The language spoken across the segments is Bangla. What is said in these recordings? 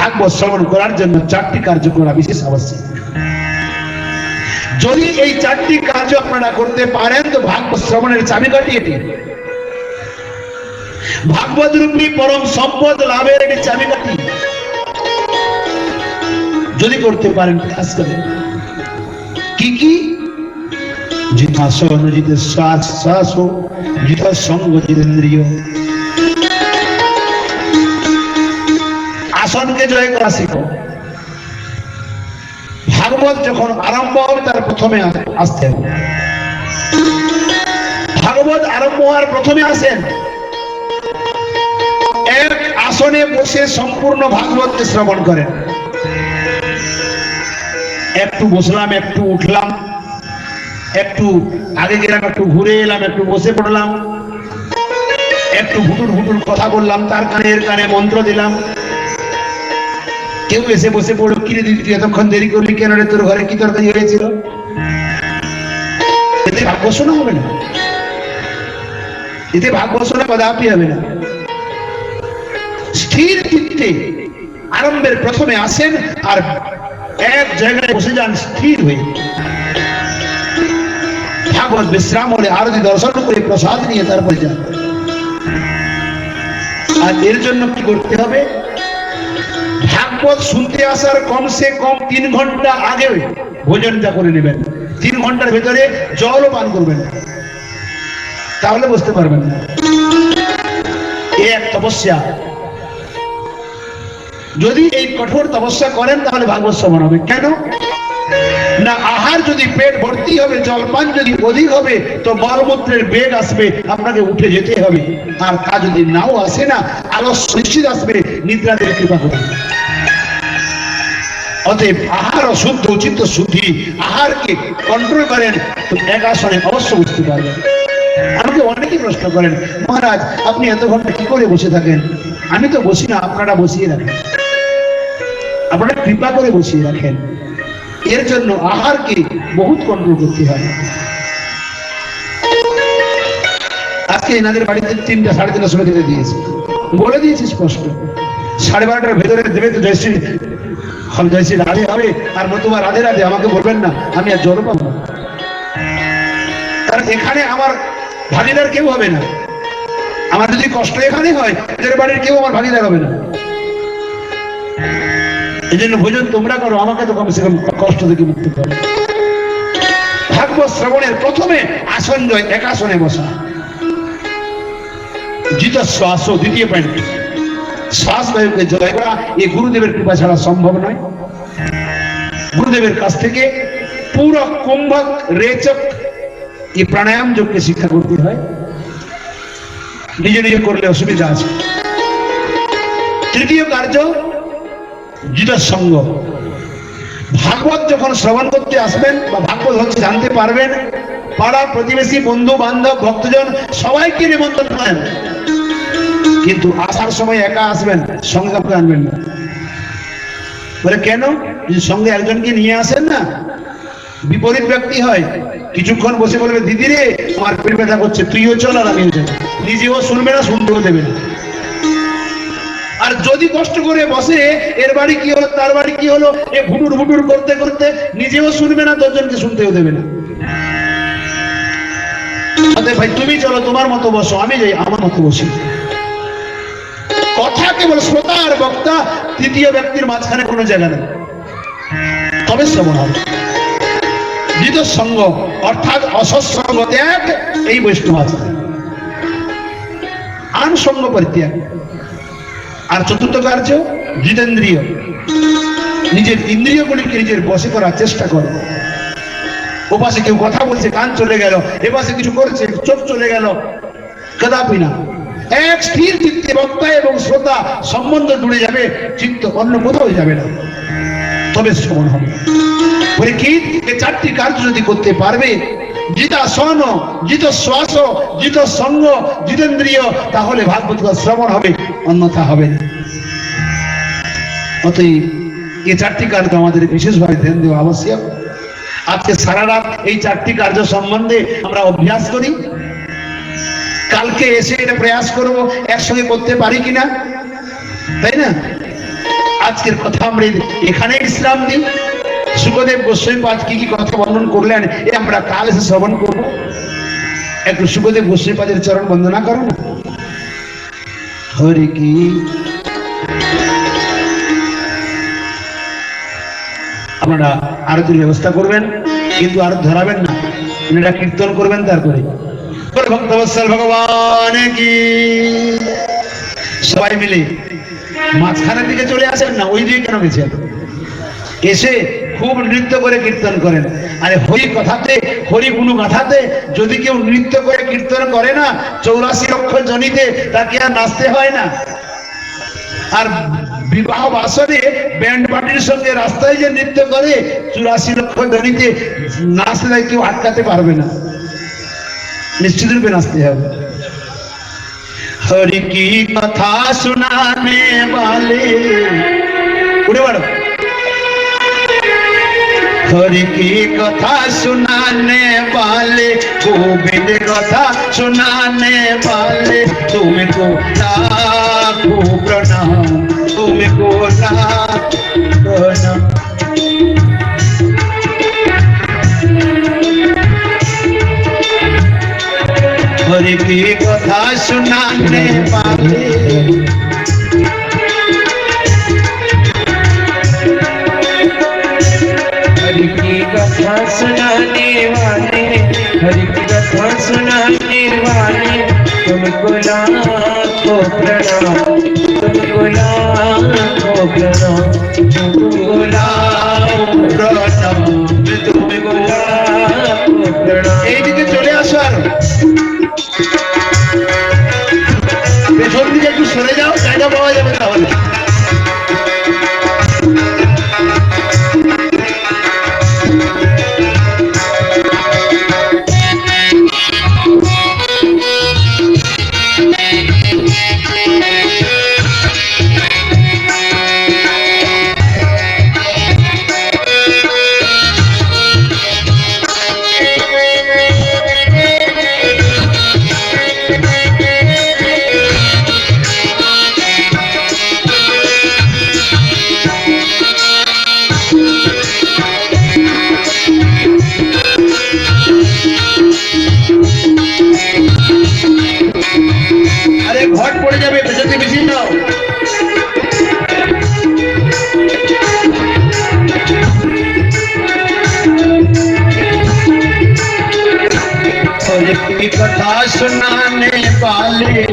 ভাগবত শ্রবণ করার জন্য চারটি কার্য করা বিশেষ আবশ্যক যদি এই চারটি কার্য আপনারা করতে পারেন, তো ভাগবত শ্রবণের চাবিকাঠি এটি ভাগবত রূপী পরম সম্পদ লাভের এটি চাবিকাঠি যদি করতে পারেন প্রয়াস করেন কি কি? জিতাসন জিতে শ্বাস শ্বাস জিত সঙ্গ জিতেন্দ্রিয় আসনকে জয় করা শিখো ভাগবত যখন আরম্ভ হবে তার প্রথমে আস- আসতে হবে ভাগবত আরম্ভ হওয়ার প্রথমে আসেন। এক আসনে বসে সম্পূর্ণ ভাগবতকে শ্রবণ করেন। একটু বসলাম, একটু উঠলাম, একটু আগে গেলাম, একটু ঘুরে এলাম, একটু বসে পড়লাম, একটু হুটুর হুটুর কথা বললাম, তার কানে এর কানে মন্ত্র দিলাম। কেউ এসে বসে পড়ল কিরে দিদি, তুই এতক্ষণ দেরি করলি কেন রে? তোর ঘরে কি তরকারি হয়েছিল? এতে হবে না। এতে কদাপি হবে না। স্থির চিত্তে আরম্ভের প্রথমে আসেন আর এক জায়গায় বসে যান স্থির হয়ে। ভাগবত বিশ্রাম হলে আরতি দর্শন করে প্রসাদ নিয়ে তারপরে যান। আর এর জন্য কি করতে হবে? ভাগবত শুনতে আসার কমসে কম তিন ঘণ্টা আগে ভোজনটা করে নেবেন। তিন ঘণ্টার ভেতরে জলও পান করবেন তাহলে বুঝতে পারবেন এক তপস্যা। যদি এই কঠোর তপস্যা করেন, তাহলে ভাগবত শ্রবণ হবে। কেন? না, আহার যদি পেট ভর্তি হবে, জলপান যদি অধিক হবে, তো মলমূত্রের বেগ আসবে, আপনাকে উঠে যেতে হবে। আর তা যদি নাও আসে না আলস্য নিশ্চিত আসবে নিদ্রাদের কৃপা করবে অতএব আহার ও শুদ্ধ চিত্ত শুদ্ধি আহারকে কন্ট্রোল করেন এক আসনে অবশ্য বুঝতে পারবেন। আমাকে অনেকেই প্রশ্ন করেন, মহারাজ, আপনি এত ঘণ্টা কি করে বসে থাকেন? আমি তো বসি না, আপনারা বসিয়ে রাখেন। আপনারা কৃপা করে বসিয়ে রাখেন। এর জন্য আহারকে বহুত কন্ট্রোল করতে হয়। আজকে এনাদের বাড়িতে তিনটা, সাড়ে তিনটার সময় দিয়েছে। বলে দিয়েছি স্পষ্ট। সাড়ে বারোটার ভেতরে দেবে তো হল জয়শ্রী রাধে হবে আর নতুবা রাধে রাধে, আমাকে বলবেন না, আমি আর জল পাবো কারণ এখানে আমার ভাগিদার কেউ হবে না। আমার যদি কষ্ট এখানে হয়, এদের বাড়ির কেউ আমার ভাগিদার হবে না। এই জন্য ভোজন তোমরা করো, আমাকে তো কমসে কম কষ্ট থেকে মুক্ত করো ভাগবত শ্রবণের প্রথমে আসন জয় এক আসনে বসা। জিত শ্বাস দ্বিতীয় পয়েন্ট শ্বাস বায়ুকে জয় করা, এই গুরুদেবের কৃপা ছাড়া সম্ভব নয়। গুরুদেবের কাছ থেকে পুরো কুম্ভক, রেচক, এই প্রাণায়াম যোগকে শিক্ষা করতে হয়। নিজে নিজে করলে অসুবিধা আছে। তৃতীয় কার্য জিত সঙ্গ। ভাগবত যখন শ্রবণ করতে আসবেন বা ভাগবত হচ্ছে জানতে পারবেন পাড়া প্রতিবেশী বন্ধু বান্ধব ভক্তজন সবাইকে নিমন্ত্রণ করেন। কিন্তু আসার সময় একা আসবেন, সঙ্গে কাউকে আনবেন না। বলে, কেন? সঙ্গে একজনকে নিয়ে আসেন না, বিপরীত ব্যক্তি হয়। কিছুক্ষণ বসে বলবে, দিদি রে, আমার পেট ব্যথা করছে, তুইও চল আর আমিও চল। নিজেও শুনবে না, শুনতেও দেবে না। আর যদি কষ্ট করে বসে, এর বাড়ি কি হলো, তার বাড়ি কি হলো? এ ভুটুর ভুটুর করতে করতে নিজেও শুনবে না, দশজনকে শুনতেও দেবে না। ভাই, তুমি চলো, তোমার মতো বসো, আমি যাই, আমার মতো বসি। কেবল শ্রোতা আর বক্তা, তৃতীয় ব্যক্তির মাঝখানে কোনো জায়গা নেই। তবে শ্রবণ হবে। সঙ্গ অর্থাৎ অসৎসঙ্গ ত্যাগ, এই বৈষ্ণব আন সঙ্গ পরিত্যাগ। আর চতুর্থ কার্য, জিতেন্দ্রিয়। নিজের ইন্দ্রিয়গুলিকে নিজের বসে করার চেষ্টা করো। ওপাশে কেউ কথা বলছে, কান চলে গেল, এপাশে কিছু করছে, চোখ চলে গেল, কদাপি না। এক স্থির চিত্তে বক্তা এবং শ্রোতা সম্বন্ধ জুড়ে যাবে, চিত্ত অন্য কোথাও যাবে না। তবে শ্রবণ হবে। কি এই চারটি কার্য যদি করতে পারবে জিতা সন জিত শ্বাস জিত সঙ্গ জিতেন্দ্রিয়, তাহলে ভাগবত শ্রবণ হবে, অন্যথা হবে না। অতএব এই চারটি কার্য আমাদের বিশেষভাবে ধ্যান দেওয়া আবশ্যক। আজকে সারা রাত এই চারটি কার্য সম্বন্ধে আমরা অভ্যাস করি। কালকে এসে এটা প্রয়াস করব, একসঙ্গে করতে পারি কিনা? তাই না? আজকের কথা আমরা এখানে ইসলাম দিই সুখদেব গোস্বামী পাঁচ কি কি কথা বর্ণন করলেন, এ আমরা কাল এসে শ্রবণ করব। একটু সুখদেব গোস্বামী পাদের চরণ বন্দনা করো না। হরি কি? আপনারা আরতির ব্যবস্থা করবেন, কিন্তু আর ধরাবেন না। এটা কীর্তন করবেন তারপরে। ভক্তবৎসল ভগবান কি? সবাই মিলে মাঝখানের দিকে চলে আসেন না, ওই দিকে কেন গেছেন? এসে খুব নৃত্য করে কীর্তন করেন। আরে হরি কথাতে, হরি গুরু গাথাতে যদি কেউ নৃত্য করে কীর্তন করে না, চৌরাশি লক্ষ জনিতে তাকে আর নাচতে হয় না। আর বিবাহ বাসরে ব্যান্ড পার্টির সঙ্গে রাস্তায় যে নৃত্য করে, চুরাশি লক্ষ জনিতে নাচলে কেউ আটকাতে পারবে না। निश्चित रूप नाचते हैं। हरि की कथा सुनाने वाले। उड़े बड़ो हरि की कथा सुनाने वाले, गोविंद कथा सुनाने वाले। तुमको को प्रणाम, तुमको लाखों प्रणाम। की कथा सुनाने वाले। हरि की कथा सुनाने वाले, हरि की कथा सुनाने वाले। तुमको लाखों प्रणाम, तुमको लाखों प्रणाम, तुमको लाखों प्रणाम, तुमको लाखों प्रणाम। চলে পেছন দিকে একটু সরে যাও জায়গা পাওয়া যাবে তাহলে। सुनाने वाले।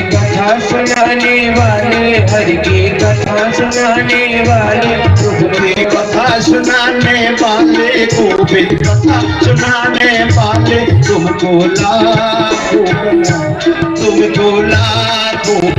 कथा सुनाने वाले, हरि की कथा सुनाने वाले। की कथा सुनाने वाले गोविंद कथा सुनाने वाले। तुमको प्रणाम तुमको लाखों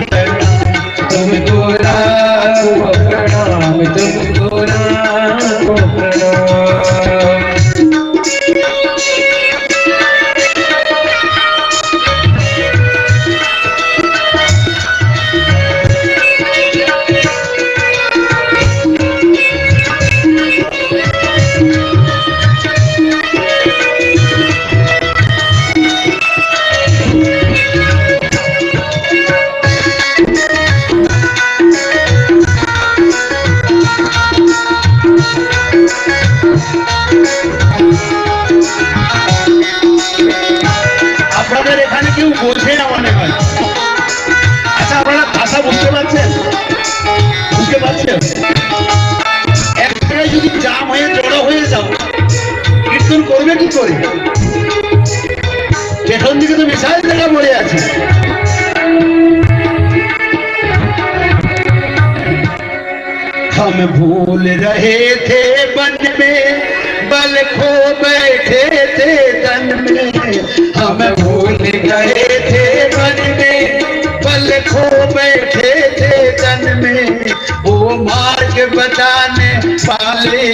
में बल खो बैठे थे तन में। हम भूल गए थे बन में, बल खो बैठे थे तन में। वो मार्ग बताने वाले,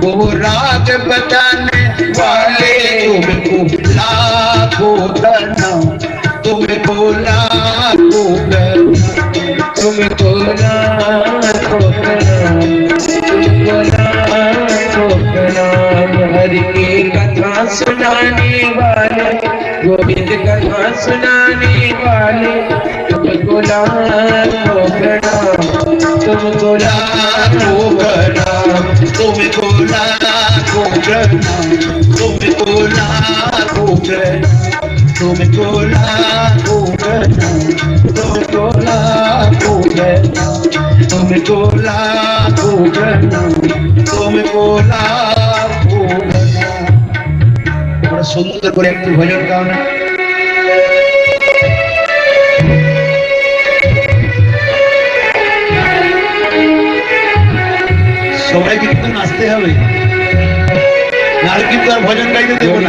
वो राग बताने वाले। तुमको लाखों प्रणाम तुमको लाखों प्रणाम तुमको लाखों हर की कथा सुनाने वाले, गोविंद कथा सुनाने वाले, तुम गुलाम हो प्रणाम, तुम गुलाम हो प्रणाम, तुम गुलाम हो प्रणाम, तुम गुलाम हो प्रणाम, तुम गुलाम हो प्रणाम, तुम गुलाम हो प्रणाम, तुम गुलाम हो प्रणाम, तुम गुलाम সুন্দর করে একটু ভজন গাও না। সবাই কিন্তু নাচতে হবে। আর কিন্তু আর ভজন গাইতে দেবো না।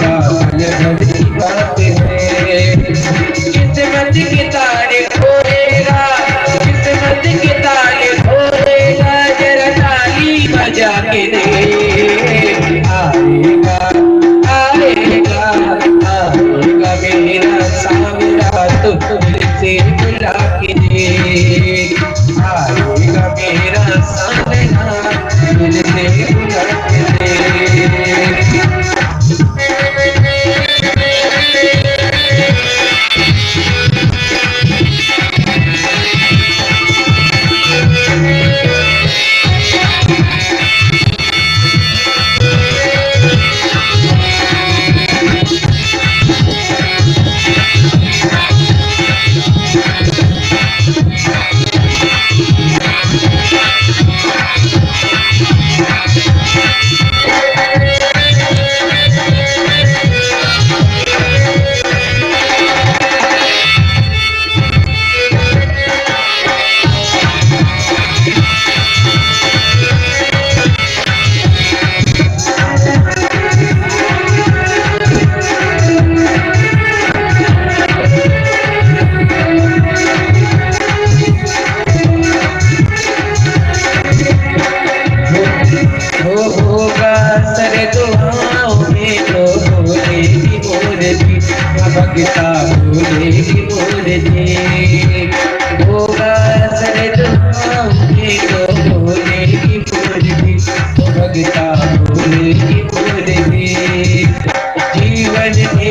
Yeah, yeah, yeah.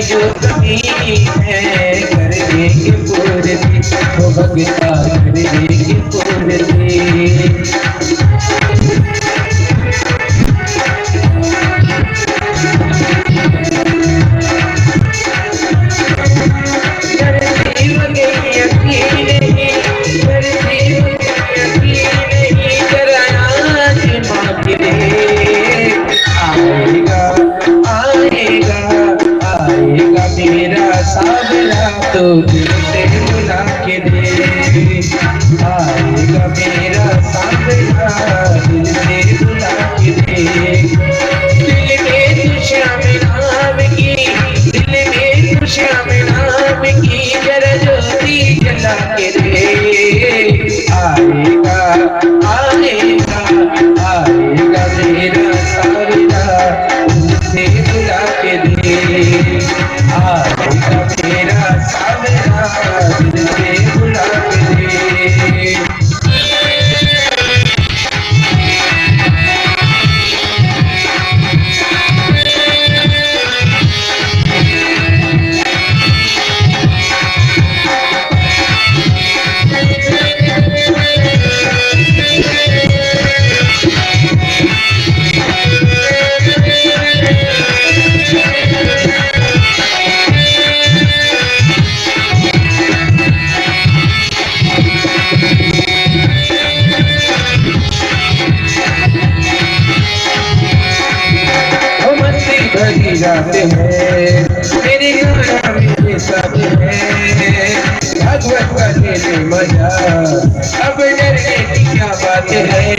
पूर्ति है करने की पूर्ति वो भगता करने की। पूर्ति सभी जाते हैं। तेरे गाना सब है। भगवत का मज़ा। अब डर की क्या बात है।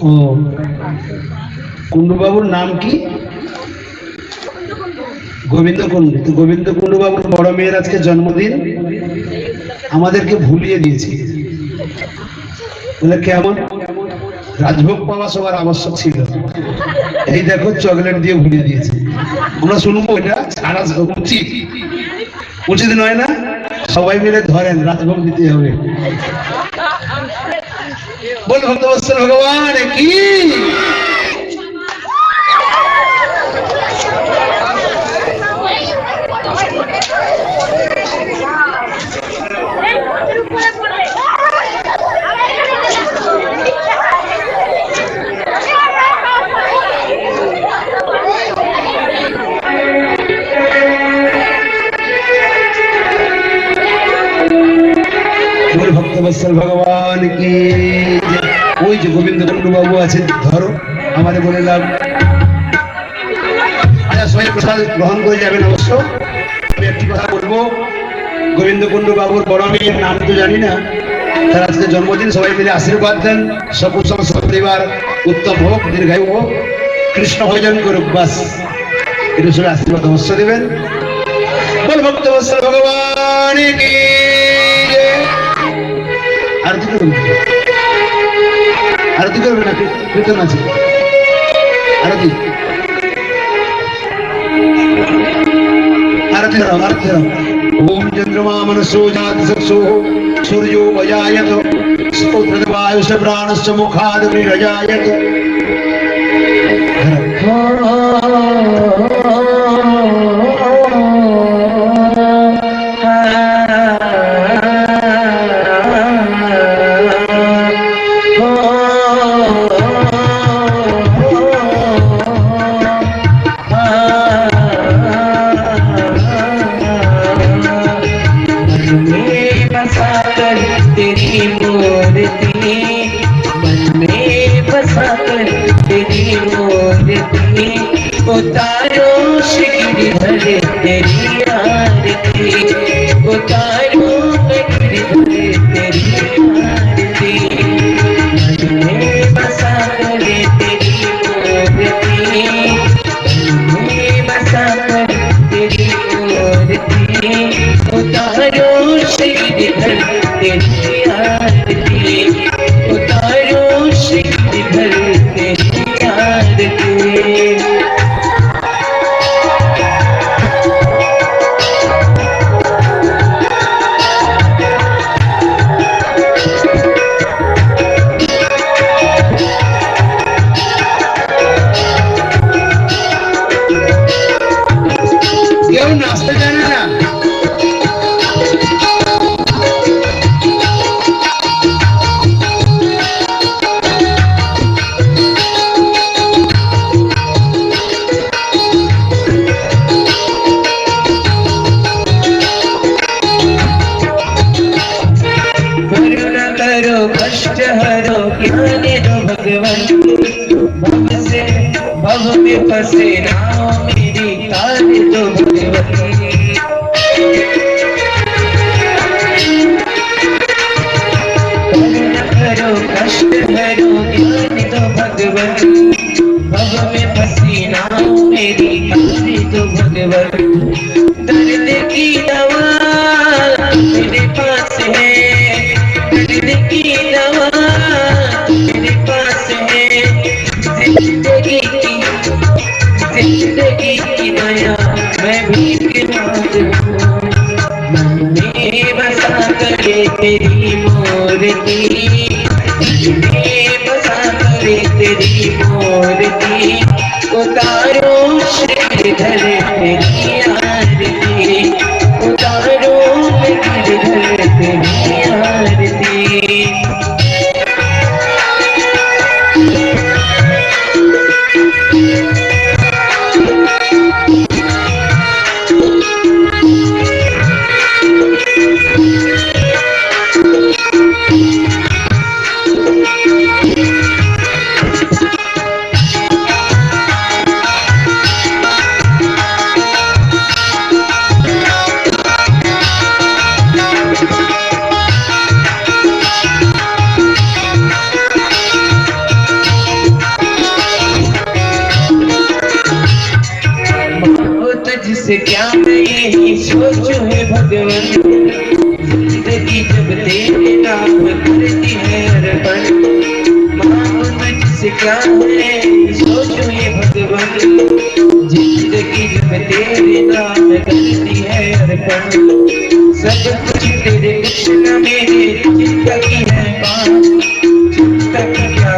ও। কুণ্ডুবাবুর নাম কি? গোবিন্দ কুণ্ডু তো গোবিন্দ কুণ্ডুবাবুর বড় মেয়ের আজকে জন্মদিন। আমাদেরকে ভুলিয়ে দিয়েছি। বলে কেমন? রাজভোগ পাওয়া সবার আবশ্যক ছিল। এই দেখো, চকলেট দিয়ে ভুলিয়ে দিয়েছে। আমরা শুনব এটা? সারা উচিত। উচিত নয় না? সবাই মিলে ধরেন, রাজভোগ দিতে হবে। बोल भक्तवत्सल भगवान की। যে গোবিন্দ বাবু আছে ধরো, আমাদের বলে লাভ। আচ্ছা সবাই প্রসাদ গ্রহণ করে যাবেন অবশ্য। আমি একটি কথা বলব, গোবিন্দ বাবুর বড় মেয়ের নাম তো জানি না। তার আজকে জন্মদিন, সবাই মিলে আশীর্বাদ দেন। সকুশল সপরিবার উত্তম হোক, দীর্ঘায়ু হোক, কৃষ্ণ ভজন করুক, বাস। এটা সবাই আশীর্বাদ অবশ্য দেবেন। বল ভক্ত ভগবান আর দুটো আরতি করুন আরতি করবে না কীর্তন আছে আরতি আরতি ধরো আরতি ধরো ওম চন্দ্রমা মনসো জাতি সৎসো সূর্যো অজায়ত স্তোত্রবায়ুষ প্রাণশ্চ মুখাদ বিরজায়ত Yeah.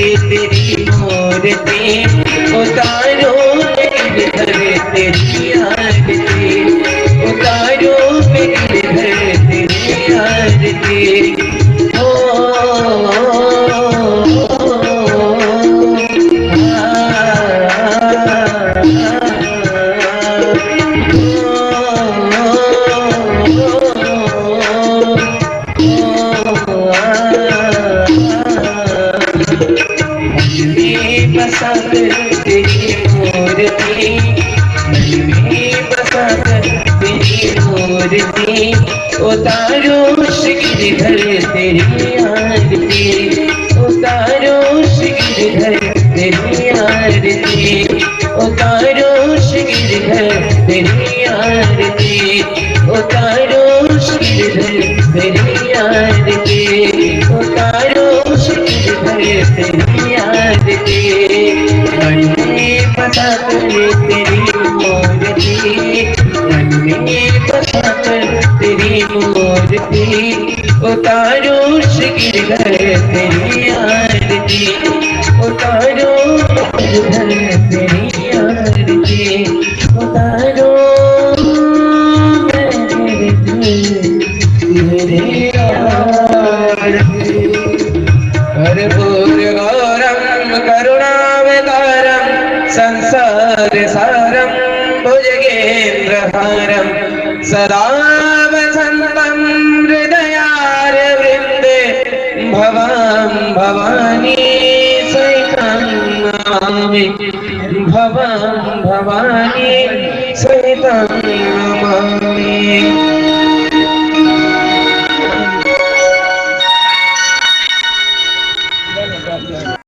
बसा कर तेरी मूर्ति उतारो मेरे घर तेरी आरती उतारो मेरे घर तेरी आरती आरती उतारो गिर गए तेरी आरती। उतारो तेरी आरती। उतारो मेरे करुणावतारम संसार सारम भुजगेन्द्र हारम। सदा भवानी सहितं नमामि भवां भवानी